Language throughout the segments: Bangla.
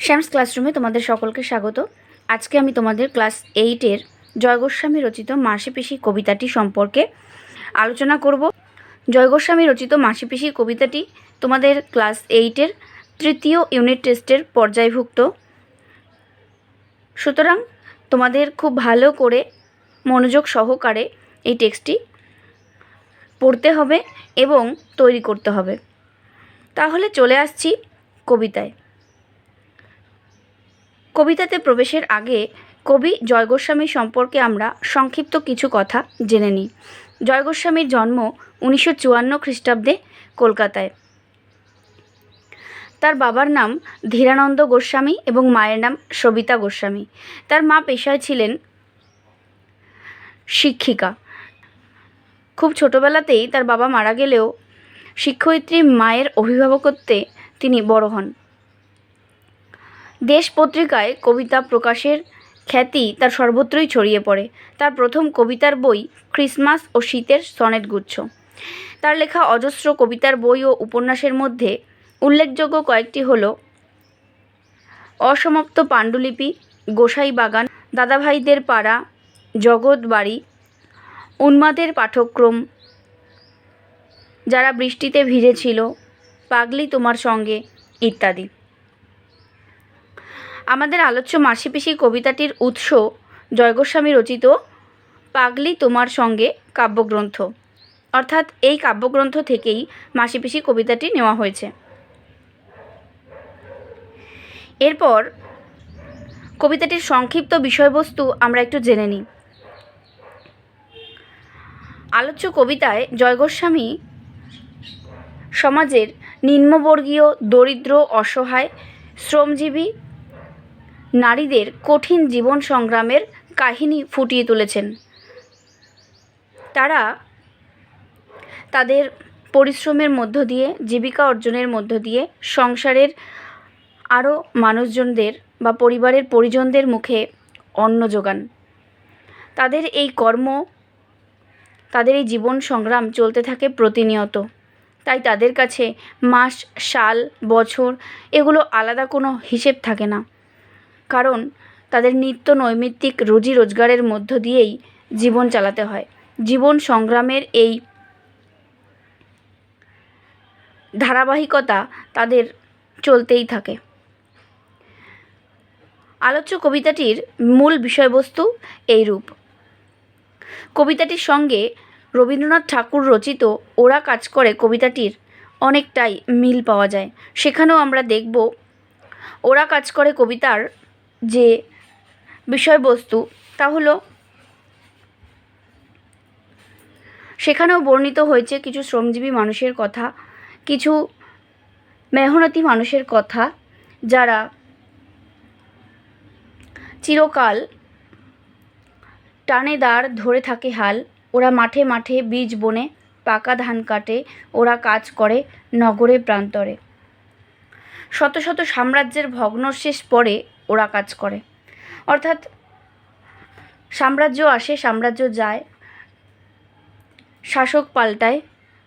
শ্যামস ক্লাসরুমে তোমাদের সকলকে স্বাগত। আজকে আমি তোমাদের ক্লাস এইটের জয় গোস্বামী রচিত মাসি পিসি কবিতাটি সম্পর্কে আলোচনা করব। জয়গোস্বামী রচিত মাসি পিসি কবিতাটি তোমাদের ক্লাস এইটের তৃতীয় ইউনিট টেস্টের পর্যায়ভুক্ত। সুতরাং তোমাদের খুব ভালো করে মনোযোগ সহকারে এই টেক্সটটি পড়তে হবে এবং তৈরি করতে হবে। তাহলে চলে আসছি কবিতায়। কবিতাতে প্রবেশের আগে কবি জয় গোস্বামী সম্পর্কে আমরা সংক্ষিপ্ত কিছু কথা জেনে নিই। জয় গোস্বামীর জন্ম উনিশশো চুয়ান্ন খ্রিস্টাব্দে কলকাতায়। তার বাবার নাম ধীরানন্দ গোস্বামী এবং মায়ের নাম সবিতা গোস্বামী। তার মা পেশায় ছিলেন শিক্ষিকা। খুব ছোটোবেলাতেই তার বাবা মারা গেলেও শিক্ষয়িত্রী মায়ের অভিভাবকত্বে তিনি বড় হন। দেশ পত্রিকায় কবিতা প্রকাশের খ্যাতি তার সর্বত্রই ছড়িয়ে পড়ে। তার প্রথম কবিতার বই ক্রিসমাস ও শীতের সনেট গুচ্ছ তার লেখা অজস্র কবিতার বই ও উপন্যাসের মধ্যে উল্লেখযোগ্য কয়েকটি হল অসমাপ্ত পাণ্ডুলিপি গোসাই বাগান দাদাভাইদের পাড়া জগৎ বাড়ি উন্মাদের পাঠক্রম যারা বৃষ্টিতে ভিজেছিল পাগলি তোমার সঙ্গে ইত্যাদি। আমাদের আলোচ্য মাসি পিসি কবিতাটির উৎস জয়গোস্বামী রচিত পাগলি তোমার সঙ্গে কাব্যগ্রন্থ। অর্থাৎ এই কাব্যগ্রন্থ থেকেই মাসি পিসি কবিতাটি নেওয়া হয়েছে। এরপর কবিতাটির সংক্ষিপ্ত বিষয়বস্তু আমরা একটু জেনে নিই। আলোচ্য কবিতায় জয়গোস্বামী সমাজের নিম্নবর্গীয়, দরিদ্র, অসহায়, শ্রমজীবী নারীদের কঠিন জীবন সংগ্রামের কাহিনী ফুটিয়ে তুলেছেন। তারা তাদের পরিশ্রমের মধ্য দিয়ে, জীবিকা অর্জনের মধ্য দিয়ে, সংসারের আরও মানুষজনদের বা পরিবারের পরিজনদের মুখে অন্ন যোগান। তাদের এই কর্ম, তাদের এই জীবন সংগ্রাম চলতে থাকে প্রতিনিয়ত। তাই তাদের কাছে মাস, সাল, বছর এগুলো আলাদা কোনো হিসেব থাকে না। কারণ তাদের নিত্য নৈমিত্তিক রুজি রোজগারের মধ্য দিয়েই জীবন চালাতে হয়। জীবন সংগ্রামের এই ধারাবাহিকতা তাদের চলতেই থাকে। আলোচ্য কবিতাটির মূল বিষয়বস্তু এইরূপ। কবিতাটির সঙ্গে রবীন্দ্রনাথ ঠাকুর রচিত ওরা কাজ করে কবিতাটির অনেকটাই মিল পাওয়া যায়। সেখানেও আমরা দেখব, ওরা কাজ করে কবিতার যে বিষয়বস্তু, তা হলো সেখানেও বর্ণিত হয়েছে কিছু শ্রমজীবী মানুষের কথা, কিছু মেহনতি মানুষের কথা, যারা চিরকাল টানে দাঁড় ধরে থাকে হাল। ওরা মাঠে মাঠে বীজ বনে, পাকা ধান কাটে, ওরা কাজ করে নগরে প্রান্তরে। শত শত সাম্রাজ্যের ভগ্নশেষ পরে ওরা কাজ করে। অর্থাৎ সাম্রাজ্য আসে, সাম্রাজ্য যায়, শাসক পাল্টায়,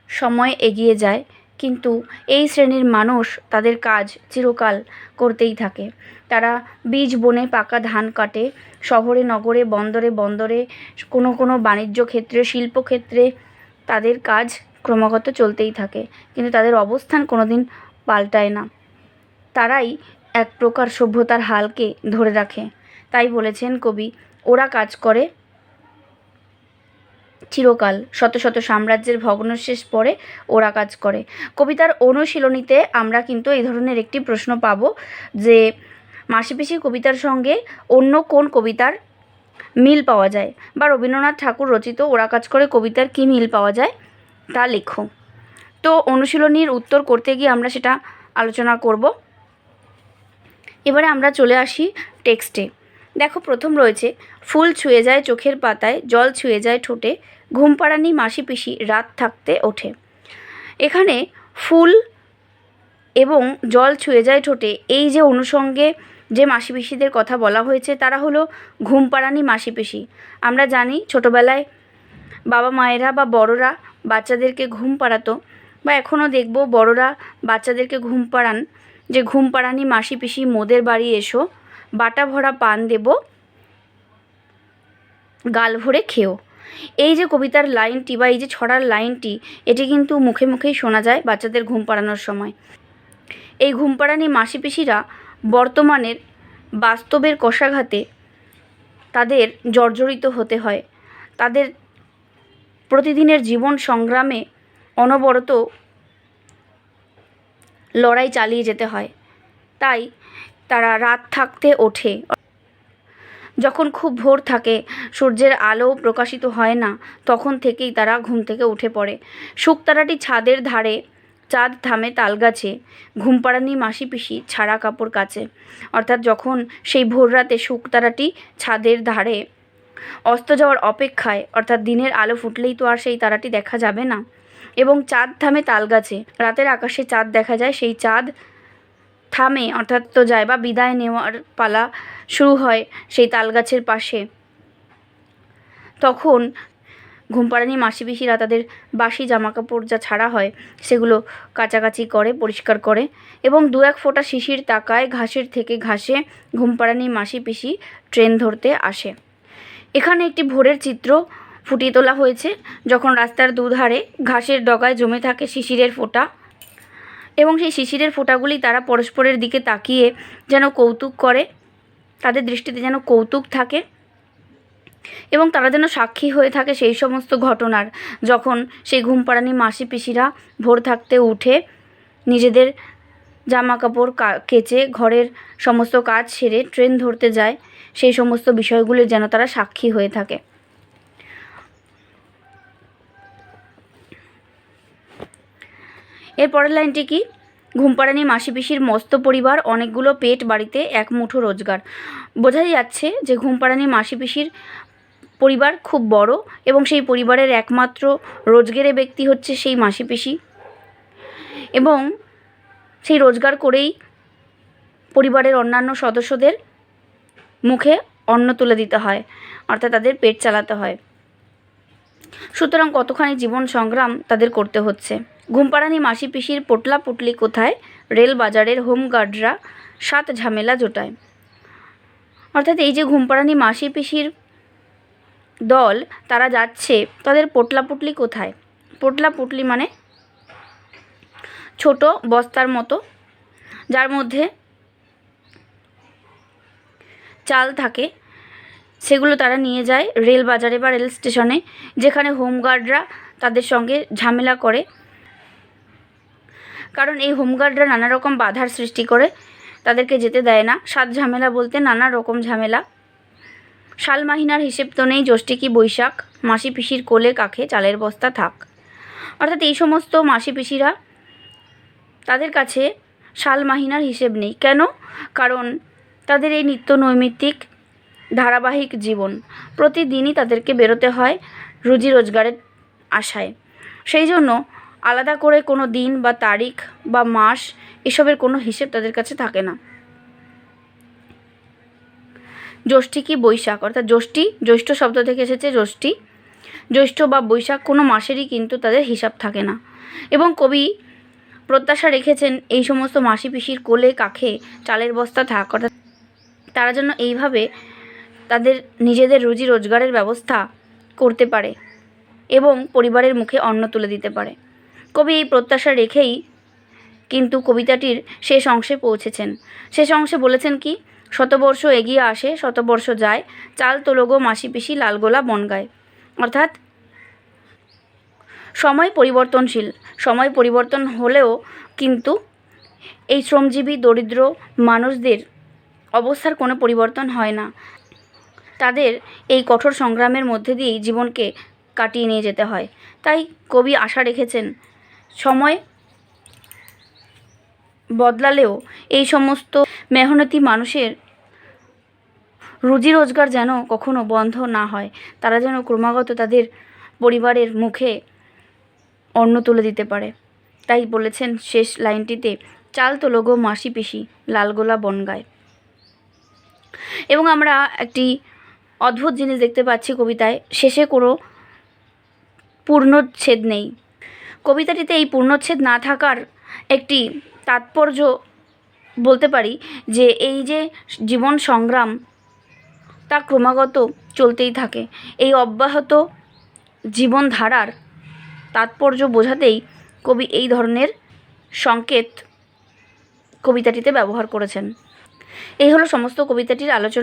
সময় এগিয়ে যায়, কিন্তু এই শ্রেণির মানুষ তাদের কাজ চিরকাল করতেই থাকে। তারা বীজ বনে পাকা ধান কাটে, শহরে, নগরে, বন্দরে বন্দরে, কোনো কোনো বাণিজ্য ক্ষেত্রে শিল্পক্ষেত্রে তাদের কাজ ক্রমাগত চলতেই থাকে, কিন্তু তাদের অবস্থান কোনো দিন পাল্টায় না। তারাই এক প্রকার সভ্যতার হালকে ধরে রাখে। তাই বলেছেন কবি, ওরা কাজ করে চিরকাল, শত শত সাম্রাজ্যের ভগ্নশেষ পরে ওরা কাজ করে। কবিতার অনুশীলনীতে আমরা কিন্তু এই ধরনের একটি প্রশ্ন পাবো যে, মাসিপিসি কবিতার সঙ্গে অন্য কোন কবিতার মিল পাওয়া যায়? বা রবীন্দ্রনাথ ঠাকুর রচিত ওরা কাজ করে কবিতার কী মিল পাওয়া যায়? তা লেখো। তো অনুশীলনীর উত্তর করতে গিয়ে আমরা সেটা আলোচনা করব। এবারে আমরা চলে আসি টেক্সটে। দেখো প্রথম রয়েছে, ফুল ছুঁয়ে যায় চোখের পাতায়, জল ছুঁয়ে যায় ঠোঁটে ঘুম পাড়ানি মাসি পিসি রাত থাকতে ওঠে। এখানে ফুল এবং জল ছুঁয়ে যায় ঠোঁটে, এই যে অনুষঙ্গে যে মাসি পিসিদের কথা বলা হয়েছে, তারা হলো ঘুম পাড়ানি মাসি পিসি। আমরা জানি ছোটোবেলায় বাবা মায়েরা বা বড়রা বাচ্চাদেরকে ঘুম পাড়াতো, বা এখনও দেখব বড়রা বাচ্চাদেরকে ঘুম পাড়ান। যে ঘুম পাড়ানি মাসি পিসি মোদের বাড়ি এসো, বাটা ভরা পান দেব, গাল ভরে খেও। এই যে কবিতার লাইনটি বা এই যে ছড়ার লাইনটি, এটি কিন্তু মুখে মুখেই শোনা যায় বাচ্চাদের ঘুম পাড়ানোর সময়। এই ঘুম পাড়ানি মাসি পিসিরা বর্তমানের বাস্তবের কষাঘাতে তাদের জর্জরিত হতে হয়। তাদের প্রতিদিনের জীবন সংগ্রামে অনবরত লড়াই চালিয়ে যেতে হয়। তাই তারা রাত থাকতে ওঠে। যখন খুব ভোর থাকে, সূর্যের আলো প্রকাশিত হয় না, তখন থেকেই তারা ঘুম থেকে উঠে পড়ে। শুকতারাটি ছাদের ধারে, চাঁদ থামে তালগাছে ঘুম পাড়ানি মাসি পিসি ছাড়া কাপড় কাচে। অর্থাৎ যখন সেই ভোর রাতে শুকতারাটি ছাদের ধারে অস্ত যাওয়ার অপেক্ষায়, অর্থাৎ দিনের আলো ফুটলেই তো আর সেই তারাটি দেখা যাবে না। এবং চাঁদ থামে তালগাছে। রাতের আকাশে চাঁদ দেখা যায়, সেই চাঁদ থামে অর্থাৎ তো যায় বা বিদায় নেওয়ার পালা শুরু হয় সেই তালগাছের পাশে। তখন ঘুমপাড়ানি মাসি পিসিরা তাদের বাসি জামাকাপড় যা ছাড়া হয়, সেগুলো কাচাকাচি করে, পরিষ্কার করে এবং দু এক ফোঁটা শিশির তাকায় ঘাসের থেকে ঘাসে ঘুমপাড়ানি মাসি পিসি ট্রেন ধরতে আসে। এখানে একটি ভোরের চিত্র ফুটিয়ে তোলা হয়েছে। যখন রাস্তার দুধারে ঘাসের ডগায় জমে থাকে শিশিরের ফোঁটা এবং সেই শিশিরের ফোঁটাগুলি তারা পরস্পরের দিকে তাকিয়ে যেন কৌতুক করে, তাদের দৃষ্টিতে যেন কৌতুক থাকে এবং তারা যেন সাক্ষী হয়ে থাকে সেই সমস্ত ঘটনার। যখন সেই ঘুমপাড়ানি মাসি পিসিরা ভোর থাকতে উঠে, নিজেদের জামা কাপড় কেচে ঘরের সমস্ত কাজ সেরে ট্রেন ধরতে যায়, সেই সমস্ত বিষয়গুলির যেন তারা সাক্ষী হয়ে থাকে। এর পরের লাইনটি কি? ঘুমপাড়ানি মাসি পিসির মস্ত পরিবার, অনেকগুলো পেট বাড়িতে এক মুঠো রোজগার। বোঝাই যাচ্ছে যে ঘুমপাড়ানি মাসি পিসির পরিবার খুব বড় এবং সেই পরিবারের একমাত্র রোজগেরে ব্যক্তি হচ্ছে সেই মাসি পিসি এবং সেই রোজগার করেই পরিবারের অন্যান্য সদস্যদের মুখে অন্ন তুলে দিতে হয়, অর্থাৎ তাদের পেট চালাতে হয়। সুতরাং কতখানি জীবন সংগ্রাম তাদের করতে হচ্ছে? ঘুমপাড়ানি মাসি পিসির পোটলা পুটলি কোথায়? রেল বাজারের হোমগার্ডরা সাত ঝামেলা জোটায়। অর্থাৎ এই যে ঘুমপাড়ানি মাসি পিসির দল, তারা যাচ্ছে, তাদের পোটলা পুটলি কোথায়? পোটলা পুটলি মানে ছোট বস্তার মতো, যার মধ্যে চাল থাকে, সেগুলো তারা নিয়ে যায় রেল বাজারে বা রেল স্টেশনে যেখানে হোমগার্ডরা তাদের সঙ্গে ঝামেলা করে। কারণ এই হোমগার্ডরা নানা রকম বাধার সৃষ্টি করে, তাদেরকে যেতে দেয় না। সাত ঝামেলা বলতে নানা রকম ঝামেলা। শাল মাহিনার হিসেব তো নেই, জ্যৈষ্ঠী কি বৈশাখ? মাসি পিসির কোলে কাখে চালের বস্তা থাক। অর্থাৎ এই সমস্ত মাসি পিসিরা তাদের কাছে শাল মাহিনার হিসেব নেই। কেন? কারণ তাদের এই নিত্য নৈমিত্তিক, ধারাবাহিক জীবন প্রতিদিনই তাদেরকে বেরোতে হয় রুজি রোজগারের আশায়। সেই জন্য আলাদা করে কোনো দিন বা তারিখ বা মাস এসবের কোনো হিসেব তাদের কাছে থাকে না। জ্যৈষ্ঠী কি বৈশাখ? অর্থাৎ জ্যৈষ্ঠী, জ্যৈষ্ঠ শব্দ থেকে এসেছে জ্যৈষ্ঠী। জ্যৈষ্ঠ বা বৈশাখ কোনো মাসেরই কিন্তু তাদের হিসাব থাকে না। এবং কবি প্রত্যাশা রেখেছেন এই সমস্ত মাসি পিসির কোলে কাখে চালের বস্তা থাক, অর্থাৎ তারা যেন এইভাবে তাদের নিজেদের রুজি রোজগারের ব্যবস্থা করতে পারে এবং পরিবারের মুখে অন্ন তুলে দিতে পারে। কবি এই প্রত্যাশা রেখেই কিন্তু কবিতাটির শেষ অংশে পৌঁছেছেন। শেষ অংশে বলেছেন কি, শতবর্ষ এগিয়ে আসে, শতবর্ষ যায়, চাল, তোলগো, মাসি পিসি লালগোলা বনগায় অর্থাৎ সময় পরিবর্তনশীল, সময় পরিবর্তন হলেও কিন্তু এই শ্রমজীবী, দরিদ্র মানুষদের অবস্থার কোনো পরিবর্তন হয় না। তাদের এই কঠোর সংগ্রামের মধ্যে দিয়েই জীবনকে কাটিয়ে নিয়ে যেতে হয়। তাই কবি আশা রেখেছেন সময় বদলালেও এই সমস্ত মেহনতি মানুষের রুজি রোজগার যেন কখনো বন্ধ না হয়, তারা যেন ক্রমাগত তাদের পরিবারের মুখে অন্ন তুলে দিতে পারে। তাই বলেছেন শেষ লাইনটিতে, চাল তো লোগো মাসি পিসি লালগোলা বনগায়। এবং আমরা একটি অদ্ভুত জিনিস দেখতে পাচ্ছি কবিতায়, শেষে কোনো পূর্ণচ্ছেদ নেই। কবিতাটিতে এই পূর্ণচ্ছেদ না থাকার একটি তাৎপর্য বলতে পারি যে এই যে জীবন সংগ্রাম, তা ক্রমাগত চলতেই থাকে। এই অব্যাহত জীবনধারার তাৎপর্য বোঝাতেই কবি এই ধরনের সংকেত কবিতাটিতে ব্যবহার করেছেন। এই হলো সমস্ত কবিতাটির আলোচনা।